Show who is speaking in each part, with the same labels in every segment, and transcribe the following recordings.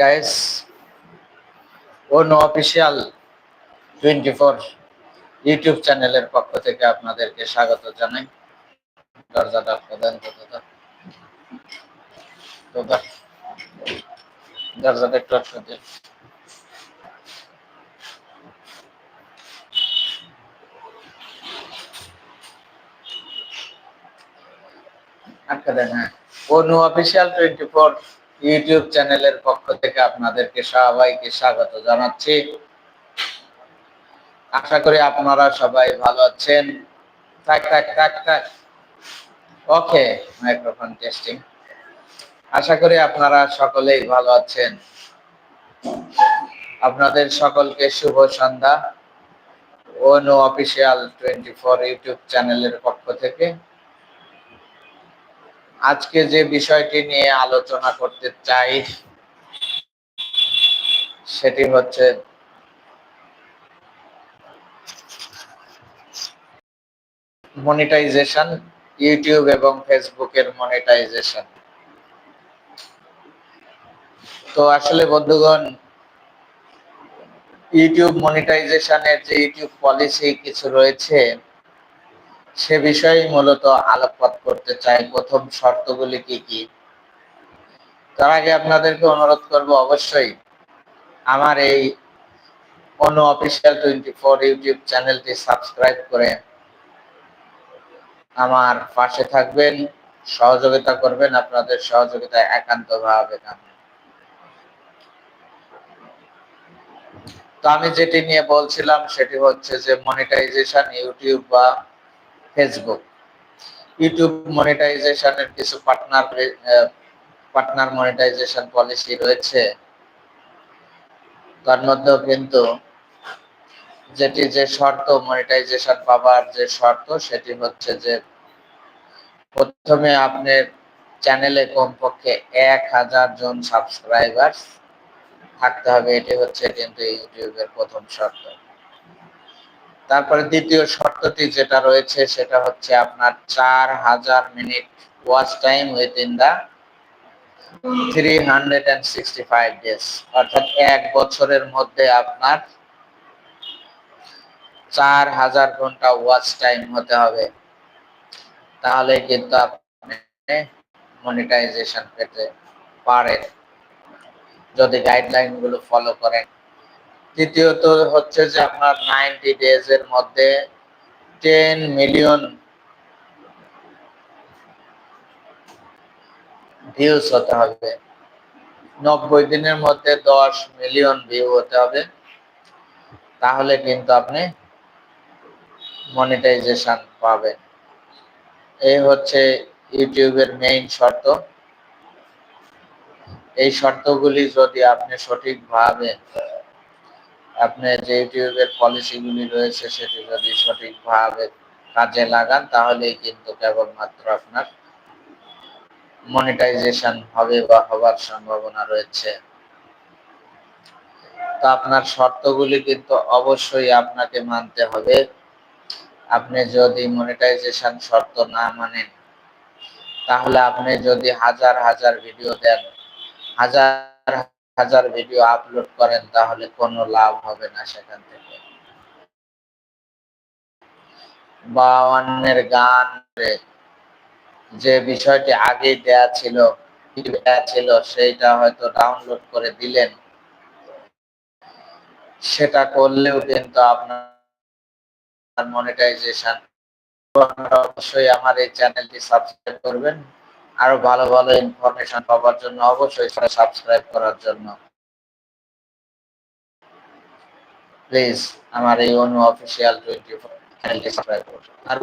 Speaker 1: Guys অন্য official twenty four YouTube চ্যানেলের পক্ষ থেকে আপনাদেরকে স্বাগত জানাই। দরজাটা প্রদান দাদা। দরজাটা একটু আটকে দিন। আটকে দেন হ্যাঁ। Anu official twenty four YouTube চ্যানেলের পক্ষ থেকে আপনাদেরকে সবাইকে স্বাগত জানাচ্ছি। আশা করি আপনারা সবাই ভালো আছেন। থাক থাক থাক থাক। ওকে মাইক্রোফোন টেস্টিং আশা করি আপনারা সকলেই ভালো আছেন। আপনাদের সকলকে শুভ সন্ধ্যা। Anu official twenty four YouTube চ্যানেলের পক্ষ থেকে। আজকে যে বিষয়টি নিয়ে আলোচনা করতে চাই, সেটি হচ্ছে মনিটাইজেশন ইউটিউব এবং ফেসবুকের মনিটাইজেশন তো আসলে বন্ধুগণ ইউটিউব মনিটাইজেশনের যে ইউটিউব পলিসি কিছু রয়েছে সে বিষয়ে মূলত আলোকপাত করতে চাই। প্রথম শর্তগুলি কি কি? তার আগে আপনাদেরকে অনুরোধ করব অবশ্যই আমার এই Anu official twenty four YouTube চ্যানেলটি সাবস্ক্রাইব করে আমার পাশে থাকবেন, সহযোগিতা করবেন, আপনাদের সহযোগিতা একান্ত ভাবে তো আমি যেটি নিয়ে বলছিলাম সেটি হচ্ছে যে মনিটাইজেশন ইউটিউব বা ফেসবুক ইউটিউব মনিটাইজেশনের কিছু পার্টনার পার্টনার মনিটাইজেশন পলিসি রয়েছে। তার মধ্যেও কিন্তু যেটি যে শর্ত মনিটাইজেশন পাবার যে শর্ত, সেটি হচ্ছে যে প্রথমে আপনার চ্যানেলে কমপক্ষে এক হাজার জন সাবস্ক্রাইবার থাকতে হবে। এটি হচ্ছে কিন্তু ইউটিউবের প্রথম শর্ত। তারপরে দ্বিতীয় শর্তটি যেটা রয়েছে, সেটা হচ্ছে আপনার চার হাজার minute watch time within the three hundred and sixty five days অর্থাৎ এক বছরের মধ্যে আপনার চার হাজার ঘণ্টা ওয়াচ টাইম হতে হবে। তাহলে কিন্তু আপনি মনিটাইজেশন পেতে পারেন। যদি গাইডলাইনগুলো ফলো করেন তৃতীয়ত হচ্ছে যে আপনার নাইনটি ডেজ এর মধ্যে টেন মিলিয়ন ভিউজ হতে হবে। নব্বই দিনের মধ্যে দশ মিলিয়ন ভিউ হতে হবে। তাহলে কিন্তু আপনি মনিটাইজেশন পাবেন। এই হচ্ছে ইউটিউবের মেইন শর্ত। এই শর্তগুলি যদি আপনি সঠিকভাবে আপনার যে ইউটিউবের পলিসিগুলি রয়েছে সেটি যদি সঠিকভাবে কাজে লাগান, তাহলেই কিন্তু কেবলমাত্র আপনার মনিটাইজেশন হবে বা হবার সম্ভাবনা রয়েছে। তো আপনার শর্তগুলি কিন্তু অবশ্যই আপনাকে মানতে হবে। আপনি যদি মনিটাইজেশন শর্ত না মানেন, তাহলে আপনি যদি হাজার হাজার ভিডিও দেন, হাজার হাজার ভিডিও আপলোড করেন, তাহলে কোনো লাভ হবে না সেখান থেকে। বা অন্যের গান যে বিষয়টি আগে দেয়া ছিল দেয়া ছিল সেইটা হয়তো ডাউনলোড করে দিলেন। সেটা করলেও কিন্তু আপনার মনিটাইজেশন অবশ্যই আমার এই চ্যানেলটি সাবস্ক্রাইব করবেন। আরও ভালো ভালো ইনফরমেশন পাওয়ার জন্য অবশ্যই সাবস্ক্রাইব করার জন্য। প্লিজ আমার এই অনু অফিসিয়াল টোয়েন্টি চ্যানেলটি সাবস্ক্রাইব করুন। আর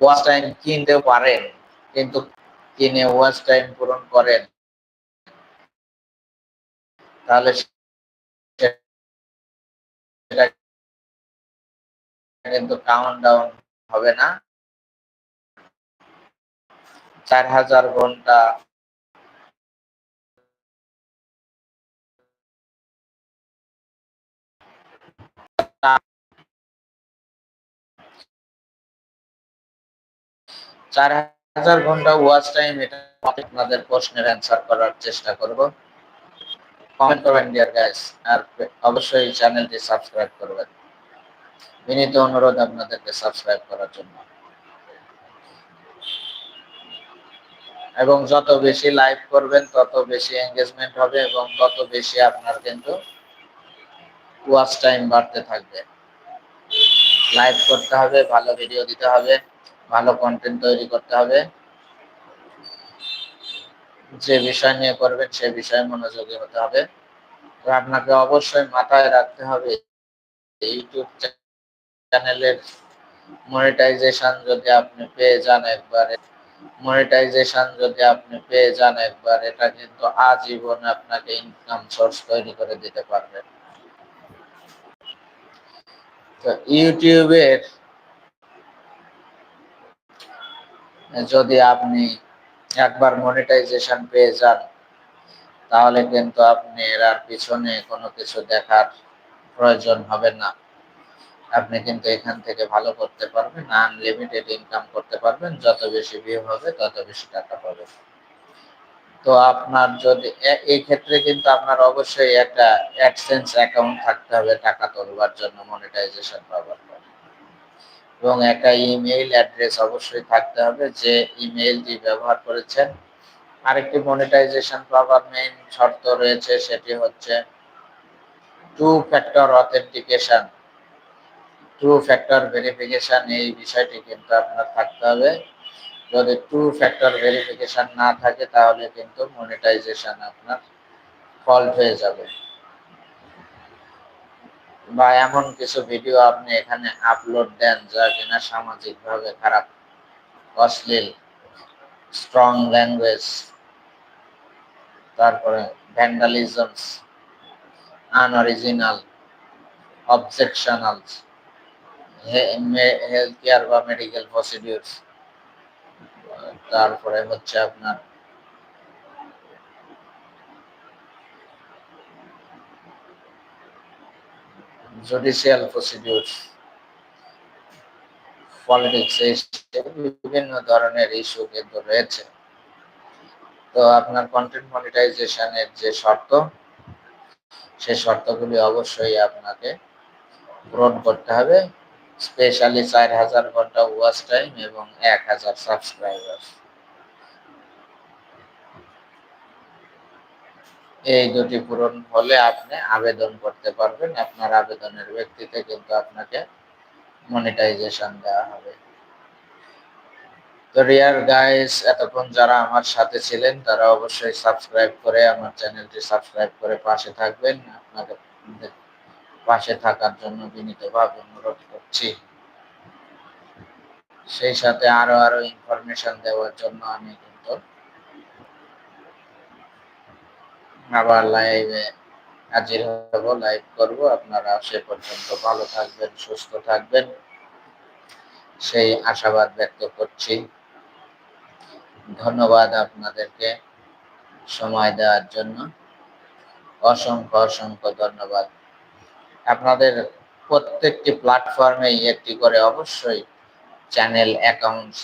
Speaker 1: ওয়াচ টাইম কিনতেও পারেন, কিন্তু কিনে ওয়াচ টাইম পূরণ করেন, তাহলে কিন্তু কাউন্ট ডাউন হবে না। চার হাজার ঘণ্টা। চার হাজার ঘণ্টা ওয়াচ টাইম এটা আপনাদের প্রশ্নের অ্যান্সার করার চেষ্টা করব। কমেন্ট করবেন ডিয়ার গাইস আর অবশ্যই চ্যানেলটি সাবস্ক্রাইব করবেন। বিনীত অনুরোধ আপনাদেরকে সাবস্ক্রাইব করার জন্য। এবং যত বেশি লাইভ করবেন, তত বেশি এঙ্গেজমেন্ট হবে এবং তত বেশি আপনার কিন্তু ওয়াচ টাইম বাড়তে থাকবে। লাইভ করতে হবে, ভালো ভিডিও দিতে হবে, ভালো কন্টেন্ট তৈরি করতে হবে। যে বিষয় নিয়ে করবেন, সে বিষয়ে মনোযোগী হতে হবে। তো আপনাকে অবশ্যই মাথায় রাখতে হবে, ইউটিউব চ্যানেলের মনিটাইজেশন যদি আপনি পেয়ে যান একবারে। মনিটাইজেশন যদি আপনি পেয়ে যান একবার, এটা কিন্তু আজীবন আপনাকে ইনকাম সোর্স তৈরি করে দিতে পারবে। তো ইউটিউবের যদি আপনি একবার মনিটাইজেশন পেয়ে যান, তাহলে কিন্তু আপনি এর আর পিছনে কোনো কিছু দেখার প্রয়োজন হবে না। আপনি কিন্তু এখান থেকে ভালো করতে পারবেন আনলিমিটেড ইনকাম করতে পারবেন। যত বেশি ভিউ হবে, তত বেশি টাকা পাবেন। তো আপনার যদি এই ক্ষেত্রে কিন্তু আপনার অবশ্যই একটা অ্যাডসেন্স অ্যাকাউন্ট থাকতে হবে, টাকা তোলবার জন্য মনিটাইজেশন পাওয়ার এবং একটা ইমেইল অ্যাড্রেস অবশ্যই থাকতে হবে, যে ইমেইলটি ব্যবহার করেছেন। আরেকটি মনিটাইজেশন পাওয়ার মেইন শর্ত রয়েছে, সেটি হচ্ছে two factor authentication two factor verification এই বিষয়টি কিন্তু আপনার থাকতে হবে। যদি টু ফ্যাক্টর ভেরিফিকেশন না থাকে, তাহলে কিন্তু মনিটাইজেশন আপনার ফল্ট হয়ে যাবে। বা এমন কিছু ভিডিও আপনি এখানে আপলোড দেন যা কিনা সামাজিকভাবে খারাপ, অশ্লীল স্ট্রং ল্যাঙ্গুয়েজ তারপরে vandalisms unoriginal objectionals health care বা মেডিকেল প্রসিডিউরস তারপরে হচ্ছে আপনার জুডিশিয়াল প্রসিডিউরস পলিটিক্স বিভিন্ন ধরনের ইস্যু কিন্তু রয়েছে। তো আপনার কন্টেন্ট মনিটাইজেশনের যে শর্ত সেই শর্তগুলি অবশ্যই আপনাকে পূরণ করতে হবে। স্পেশালি চার হাজার ঘণ্টা ওয়াচ টাইম এবং এক হাজার সাবস্ক্রাইবার এই দুটি পূরণ হলে আপনি আবেদন করতে পারবেন। আপনার আবেদনের ব্যক্তিতে কিন্তু আপনাকে মনিটাইজেশন দেওয়া হবে। তো রিয়ার গাইস এতক্ষণ যারা আমার সাথে ছিলেন, তারা অবশ্যই সাবস্ক্রাইব করে আমার চ্যানেলটি সাবস্ক্রাইব করে পাশে থাকবেন। আপনাদের পাশে থাকার জন্য বিনীতভাবে অনুরোধ করছি। সেই সাথে আরও আরও ইনফরমেশন দেওয়ার জন্য আমি কিন্তু আবার লাইভে হাজির হব লাইভ করব। আপনারা সে পর্যন্ত ভালো থাকবেন, সুস্থ থাকবেন। সেই আশাবাদ ব্যক্ত করছি। ধন্যবাদ আপনাদেরকে সময় দেওয়ার জন্য। অসংখ্য অসংখ্য ধন্যবাদ। আপনাদের প্রত্যেকটি প্ল্যাটফর্মেই একটি করে অবশ্যই চ্যানেল অ্যাকাউন্টস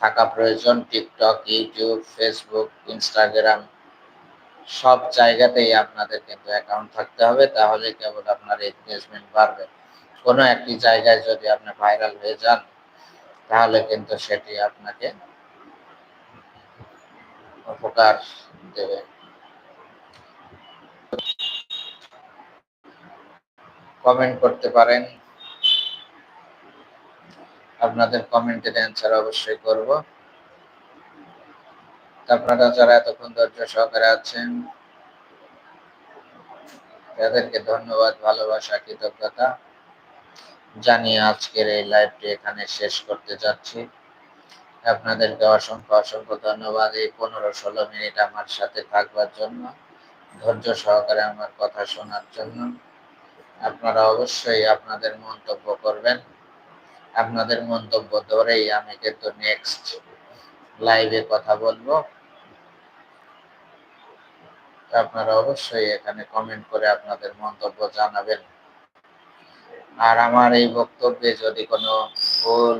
Speaker 1: থাকা প্রয়োজন। টিকটক ইউটিউব ফেসবুক ইনস্টাগ্রাম সব জায়গাতেই আপনাদের কিন্তু অ্যাকাউন্ট থাকতে হবে। তাহলে কেবল আপনার এনগেজমেন্ট বাড়বে। কোনো একটি জায়গায় যদি আপনি ভাইরাল হয়ে যান, তাহলে কিন্তু সেটি আপনাকে উপকার দেবে। কমেন্ট করতে পারেন। আপনাদের কমেন্টের অ্যান্সার অবশ্যই করব। আপনারা যারা এতক্ষণ ধৈর্য সহকারে আছেন, তাদেরকে ধন্যবাদ, ভালোবাসা, কৃতজ্ঞতা জানিয়ে আজকের এই লাইভটি এখানে শেষ করতে যাচ্ছি। আপনাদেরকে অসংখ্য অসংখ্য ধন্যবাদ এই পনেরো ষোলো মিনিট আমার সাথে থাকবার জন্য, ধৈর্য সহকারে আমার কথা শোনার জন্য। আপনারা অবশ্যই আপনাদের মন্তব্য করবেন। আপনাদের মন্তব্য ধরেই আমি কিন্তু নেক্সট লাইভে কথা বলব। আপনারা অবশ্যই এখানে কমেন্ট করে আপনাদের মন্তব্য জানাবেন। আর আমার এই বক্তব্যে যদি কোনো ভুল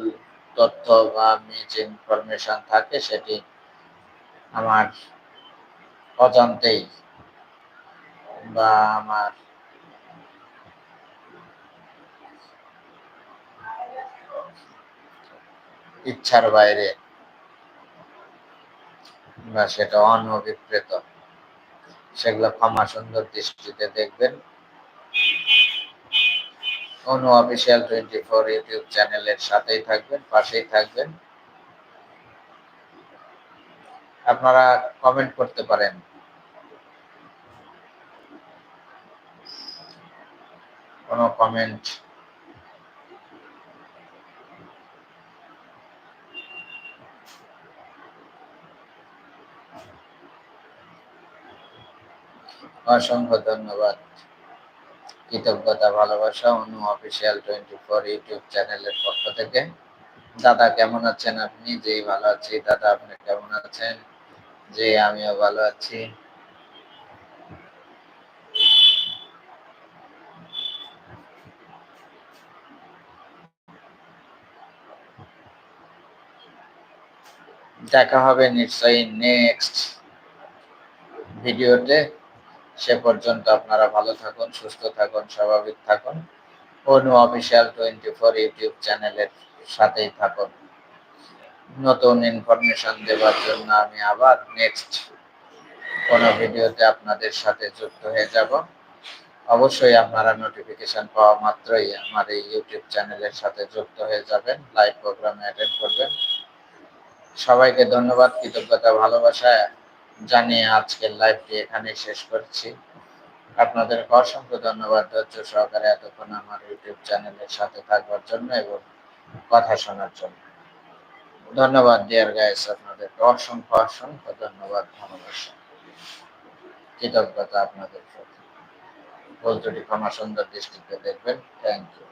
Speaker 1: তথ্য বা মিস ইনফরমেশন থাকে, সেটি আমার অজান্তেই বা আমার ইচ্ছার বাইরে। বা সেটা অনভিপ্রেত। সেগুলো ক্ষমা সুন্দর দৃষ্টিতে দেখবেন। Anu official twenty four YouTube চ্যানেলের সাথেই থাকবেন, পাশেই থাকবেন। আপনারা কমেন্ট করতে পারেন। কোনো কমেন্ট অসংখ্য ধন্যবাদ। কৃতজ্ঞতা, ভালোবাসা, Anu official twenty four YouTube চ্যানেলের পক্ষ থেকে। দাদা, কেমন আছেন আপনি? যেই ভালো আছি। দাদা, আপনি কেমন আছেন? যে আমিও ভালো আছি। দেখা হবে নিশ্চয়ই নেক্সট ভিডিওতে সে পর্যন্ত আপনারা ভালো থাকুন, সুস্থ থাকুন, স্বাভাবিক থাকুন। Anu official twenty four YouTube চ্যানেলের সাথেই থাকুন। নতুন ইনফরমেশন দেওয়ার জন্য আমি আবার নেক্সট কোনো ভিডিওতে আপনাদের সাথে যুক্ত হয়ে যাব। অবশ্যই আপনারা নোটিফিকেশন পাওয়া মাত্রই আমার এই ইউটিউব চ্যানেলের সাথে যুক্ত হয়ে যাবেন লাইভ প্রোগ্রামে অ্যাটেন্ড করবেন। সবাইকে ধন্যবাদ, কৃতজ্ঞতা, ভালোবাসা। জানিয়ে আজকের লাইভটি এখানে শেষ করছি। আপনাদের অসংখ্য ধন্যবাদ ধৈর্য সহকারে এতক্ষণ আমার ইউটিউব চ্যানেলের সাথে থাকবার জন্য এবং কথা শোনার জন্য। ধন্যবাদ ডিয়ার গাইস আপনাদের অসংখ্য অসংখ্য ধন্যবাদ, ভালোবাসা, কৃতজ্ঞতা আপনাদের প্রতি। ভুল ক্ষমা সুন্দর দৃষ্টিতে দেখবেন। Thank you